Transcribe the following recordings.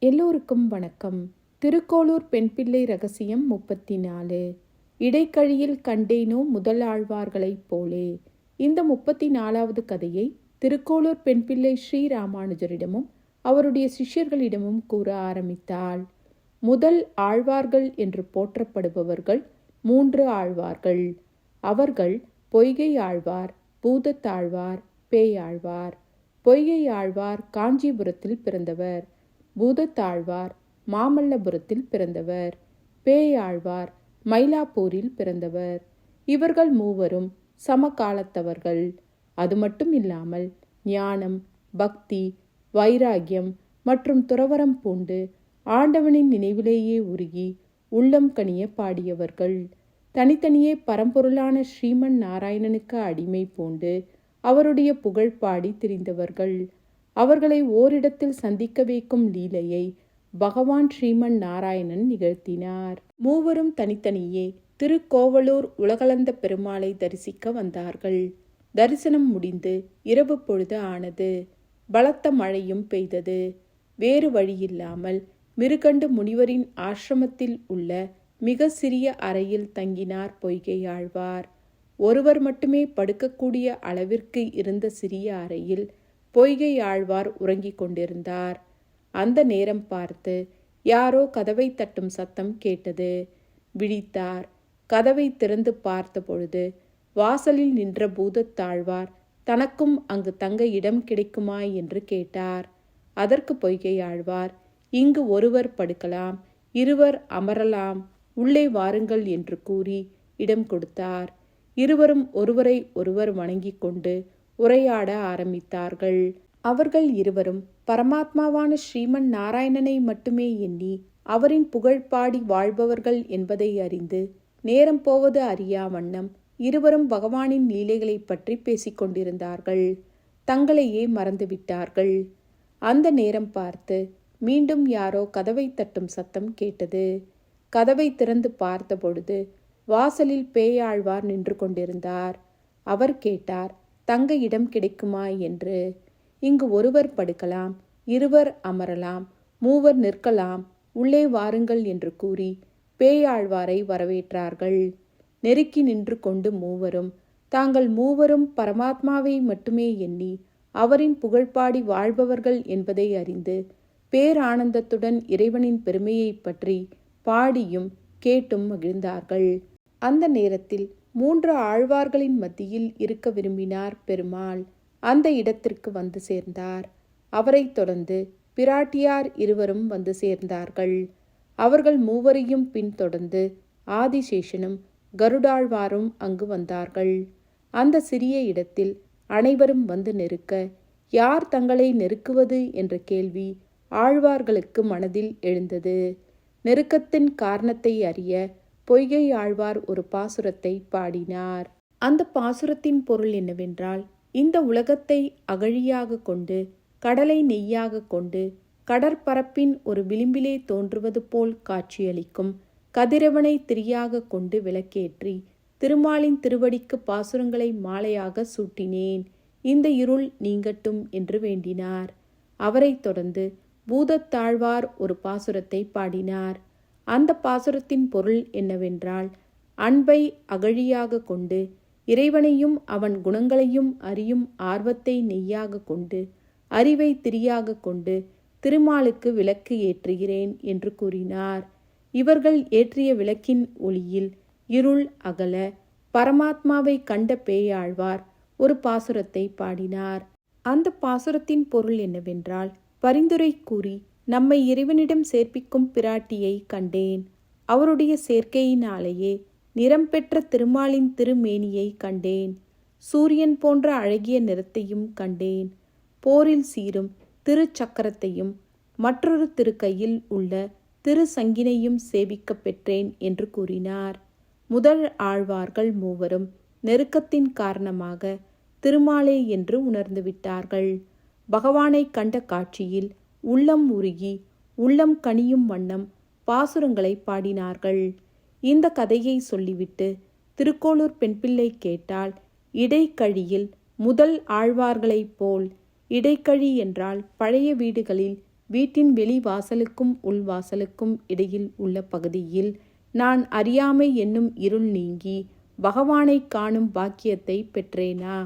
எல்லோருக்கும் வணக்கம். திருக்கோளூர் பெண் பிள்ளை ரகசியம் முப்பத்தி நாலு இடைக்கழியில் கண்டேனோ முதல் ஆழ்வார்களைப் போலே. இந்த முப்பத்தி நாலாவது கதையை திருக்கோளூர் பெண் பிள்ளை அவருடைய சிஷ்யர்களிடமும் கூற ஆரம்பித்தாள். முதல் ஆழ்வார்கள் என்று போற்றப்படுபவர்கள் மூன்று ஆழ்வார்கள். அவர்கள் பொய்கை ஆழ்வார் பூதத்தாழ்வார் பேயாழ்வார். பொய்கை ஆழ்வார் காஞ்சிபுரத்தில் பிறந்தவர். பூதத்தாழ்வார் மாமல்லபுரத்தில் பிறந்தவர். பேயாழ்வார் மயிலாப்பூரில் பிறந்தவர். இவர்கள் மூவரும் சமகாலத்தவர்கள். அது மட்டும் இல்லாமல் ஞானம் பக்தி வைராகியம் மற்றும் துறவரம் பூண்டு ஆண்டவனின் நினைவிலேயே உருகி உள்ளம் கனிய பாடியவர்கள். தனித்தனியே பரம்பொருளான ஸ்ரீமன் நாராயணனுக்கு அடிமை பூண்டு அவருடைய புகழ் பாடி திரிந்தவர்கள். அவர்களை ஓரிடத்தில் சந்திக்க வைக்கும் லீலையை பகவான் ஸ்ரீமன் நாராயணன் நிகழ்த்தினார். மூவரும் தனித்தனியே திருக்கோவலூர் உலகளந்த பெருமாளை தரிசிக்க வந்தார்கள். தரிசனம் முடிந்து இரவு பொழுது ஆனது. பலத்த மழையும் பெய்தது. வேறு வழியில்லாமல் மிருகண்டு முனிவரின் ஆசிரமத்தில் உள்ள மிக சிறிய அறையில் தங்கினார் பொய்கையாழ்வார். ஒருவர் மட்டுமே படுக்கக்கூடிய அளவிற்கு இருந்த சிறிய அறையில் பொய்கை ஆழ்வார் உறங்கிக் கொண்டிருந்தார். அந்த நேரம் பார்த்து யாரோ கதவை தட்டும் சத்தம் கேட்டது. விழித்தார். கதவை திறந்து பார்த்த பொழுது வாசலில் நின்ற பூதத்தாழ்வார் தனக்கும் அங்கு தங்க இடம் கிடைக்குமா என்று கேட்டார். அதற்கு பொய்கை ஆழ்வார் இங்கு ஒருவர் படுக்கலாம் இருவர் அமரலாம் உள்ளே வாருங்கள் என்று கூறி இடம் கொடுத்தார். இருவரும் ஒருவரை ஒருவர் வணங்கிக் கொண்டு உரையாட ஆரம்பித்தார்கள். அவர்கள் இருவரும் பரமாத்மாவான ஸ்ரீமன் நாராயணனை மட்டுமே எண்ணி அவரின் புகழ்பாடி வாழ்பவர்கள் என்பதை அறிந்து நேரம் போவது அறியா வண்ணம் இருவரும் பகவானின் லீலைகளைப் பற்றி பேசிக்கொண்டிருந்தார்கள் தங்களையே மறந்துவிட்டார்கள் அந்த நேரம் பார்த்து மீண்டும் யாரோ கதவை தட்டும் சத்தம் கேட்டது. கதவை திறந்து பார்த்தபொழுது வாசலில் பேயாழ்வார் நின்று கொண்டிருந்தார். அவர் கேட்டார் தங்க இடம் கிடைக்குமா என்று. இங்கு ஒருவர் படுக்கலாம் இருவர் அமரலாம் மூவர் நிற்கலாம் உள்ளே வாருங்கள் என்று கூறி பேயாழ்வாரை வரவேற்றார்கள். நெருக்கி நின்று கொண்டு மூவரும் தாங்கள் மூவரும் பரமாத்மாவை மட்டுமே எண்ணி அவரின் புகழ்பாடி வாழ்பவர்கள் என்பதை அறிந்து பேரானந்தத்துடன் இறைவனின் பெருமையைப் பற்றி பாடியும் கேட்டும் மகிழ்ந்தார்கள். அந்த நேரத்தில் மூன்று ஆழ்வார்களின் மத்தியில் இருக்க விரும்பினார் பெருமாள். அந்த இடத்திற்கு வந்து சேர்ந்தார். அவரைத் தொடர்ந்து பிராட்டியார் இருவரும் வந்து சேர்ந்தார்கள். அவர்கள் மூவரையும் பின்தொடர்ந்து ஆதிசேஷனும் கருடாழ்வாரும் அங்கு வந்தார்கள். அந்த சிறிய இடத்தில் அனைவரும் வந்து நெருக்க யார் தங்களை நெருக்குவது? என்ற கேள்வி ஆழ்வார்களுக்கு மனதில் எழுந்தது. நெருக்கத்தின் காரணத்தை அறிய பொய்கை ஆழ்வார் ஒரு பாசுரத்தை பாடினார். அந்த பாசுரத்தின் பொருள் என்னவென்றால் இந்த உலகத்தை அகழியாக கொண்டு கடலை நெய்யாக கொண்டு கடற்பரப்பின் ஒரு விளிம்பிலே தோன்றுவது போல் காட்சியளிக்கும் கதிரவனை திரியாக கொண்டு விளக்கேற்றி திருமாலின் திருவடிக்கு பாசுரங்களை மாலையாக சூட்டினேன். இந்த இருள் நீங்கட்டும் என்று வேண்டினார். அவரைத் தொடர்ந்து பூதத்தாழ்வார் ஒரு பாசுரத்தை பாடினார். அந்த பாசுரத்தின் பொருள் என்னவென்றால் அன்பை அகழியாக கொண்டு இறைவனையும் அவன் குணங்களையும் அறியும் ஆர்வத்தை நெய்யாக கொண்டு அறிவை திரியாக கொண்டு திருமாலுக்கு விளக்கு ஏற்றுகிறேன் என்று கூறினார். இவர்கள் ஏற்றிய விளக்கின் ஒளியில் இருள் அகல பரமாத்மாவை கண்ட பேயாழ்வார் ஒரு பாசுரத்தை பாடினார். அந்த பாசுரத்தின் பொருள் என்னவென்றால் பரிந்துரை கூறி நம்மை இறைவனிடம் சேர்ப்பிக்கும் பிராட்டியை கண்டேன். அவருடைய சேர்க்கையினாலேயே நிறம் பெற்ற திருமாலின் திருமேனியை கண்டேன். சூரியன் போன்ற அழகிய நிறத்தையும் கண்டேன். போரில் சீரும் திருச்சக்கரத்தையும் மற்றொரு திருக்கையில் உள்ள திரு சங்கினையும் சேவிக்க பெற்றேன் என்று கூறினார். முதல் ஆழ்வார்கள் மூவரும் நெருக்கத்தின் காரணமாக திருமாலே என்று உணர்ந்துவிட்டார்கள் பகவானை கண்ட காட்சியில் உள்ளம் உருகி உள்ளம் கனியும் வண்ணம் பாசுரங்களை பாடினார்கள். இந்த கதையை சொல்லிவிட்டு திருக்கோளூர் பெண்பிள்ளை கேட்டால் இடைக்கழியில் முதல் ஆழ்வார்களைப் போல் இடைக்கழி என்றால் பழைய வீடுகளில் வீட்டின் வெளி வாசலுக்கும் உள்வாசலுக்கும் இடையில் உள்ள பகுதியில் நான் அறியாமை என்னும் இருள் நீங்கி பகவானைக் காணும் பாக்கியத்தை பெற்றேனா?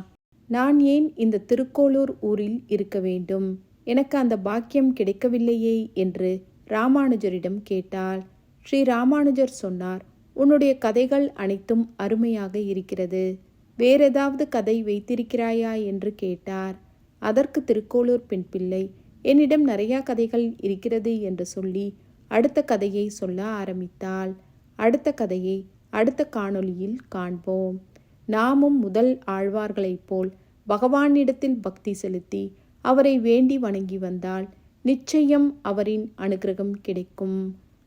நான் ஏன் இந்த திருக்கோளூர் ஊரில் இருக்க வேண்டும்? எனக்கு அந்த பாக்கியம் கிடைக்கவில்லையே என்று ராமானுஜரிடம் கேட்டாள். ஸ்ரீ ராமானுஜர் சொன்னார் உன்னுடைய கதைகள் அனைத்தும் அருமையாக இருக்கிறது. வேறேதாவது கதை வைத்திருக்கிறாயா? என்று கேட்டார். அதற்கு திருக்கோளூர் பெண் பிள்ளை என்னிடம் நிறையா கதைகள் இருக்கிறது என்று சொல்லி அடுத்த கதையை சொல்ல ஆரம்பித்தாள். அடுத்த கதையை அடுத்த காணொளியில் காண்போம். நாமும் முதல் ஆழ்வார்களைப் போல் பகவானிடத்தில் பக்தி செலுத்தி அவரை வேண்டி வணங்கி வந்தால் நிச்சயம் அவரின் அனுகிரகம் கிடைக்கும்.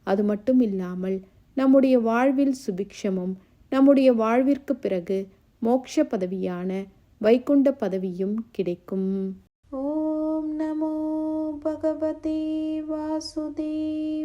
அது மட்டும் இல்லாமல் நம்முடைய வாழ்வில் சுபிக்ஷமும் நம்முடைய வாழ்விற்கு பிறகு மோட்ச பதவியான வைகுண்ட பதவியும் கிடைக்கும். ஓம் நமோ பகவதே வாசுதேவாய